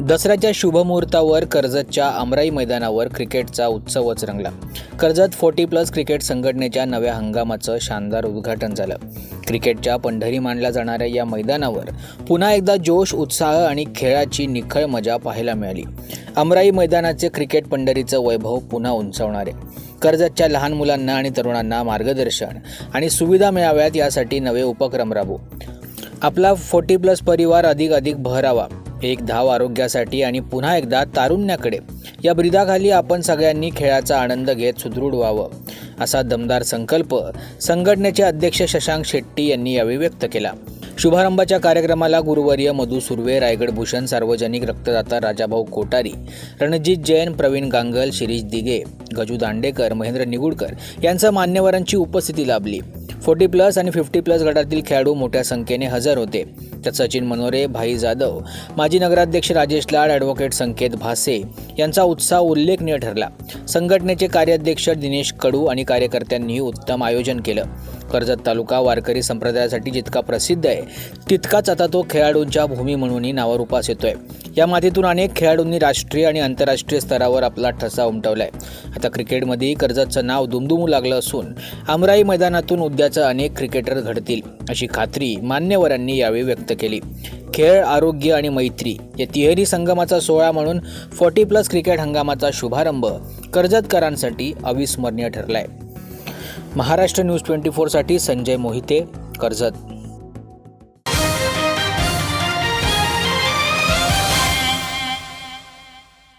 दसऱ्याच्या शुभमुहूर्तावर कर्जतच्या अमराई मैदानावर क्रिकेटचा उत्सवच रंगला. कर्जत फोर्टी प्लस क्रिकेट संघटनेच्या नव्या हंगामाचं शानदार उद्घाटन झालं. क्रिकेटच्या पंढरी मानल्या जाणाऱ्या या मैदानावर पुन्हा एकदा जोश उत्साह आणि खेळाची निखळ मजा पाहायला मिळाली. अमराई मैदानाचे क्रिकेट पंढरीचं वैभव पुन्हा उंचावणारे. कर्जतच्या लहान मुलांना आणि तरुणांना मार्गदर्शन आणि सुविधा मिळाव्यात यासाठी नवे उपक्रम राबवू. आपला फोर्टी प्लस परिवार अधिक अधिक बहरावा. एक धाव आरोग्यासाठी आणि पुन्हा एकदा तारुण्याकडे. या ब्रिदाखाली आपण सगळ्यांनी खेळाचा आनंद घेत सुदृढ व्हावं असा दमदार संकल्प संघटनेचे अध्यक्ष शशांक शेट्टी यांनी यावेळी व्यक्त केला. शुभारंभाच्या कार्यक्रमाला गुरुवर्य मधु सुर्वे रायगड भूषण सार्वजनिक रक्तदाता राजाभाऊ कोटारी रणजित जैन प्रवीण गांगल शिरीष दिगे गजू दांडेकर महेंद्र निगुडकर यांचं मान्यवरांची उपस्थिती लाभली. फोर्टी प्लस आणि फिफ्टी प्लस गटातील खेळाडू मोठ्या संख्येने हजर होते. त्यात सचिन मनोरे भाई जाधव माजी नगराध्यक्ष राजेश लाड ॲडव्होकेट संकेत भासे यांचा उत्साह उल्लेखनीय ठरला. संघटनेचे कार्याध्यक्ष दिनेश कडू आणि कार्यकर्त्यांनीही उत्तम आयोजन केलं. कर्जत तालुका वारकरी संप्रदायासाठी जितका प्रसिद्ध आहे तितकाच आता तो खेळाडूंच्या भूमी म्हणूनही नावारूपास येतोय. या मातीतून अनेक खेळाडूंनी राष्ट्रीय आणि आंतरराष्ट्रीय स्तरावर आपला ठसा उमटवलाय. आता क्रिकेटमध्येही कर्जतचं नाव दुमदुमू लागलं असून आमराई मैदानातून उद्याच अनेक क्रिकेटर घडतील अशी खात्री मान्यवरांनी यावेळी व्यक्त केली. खेळ आरोग्य आणि मैत्री या तिहेरी संगमाचा सोहळा म्हणून फोर्टी प्लस क्रिकेट हंगामाचा शुभारंभ कर्जतकरांसाठी अविस्मरणीय ठरलाय. महाराष्ट्र न्यूज ट्वेंटी फोरसाठी संजय मोहिते कर्जत.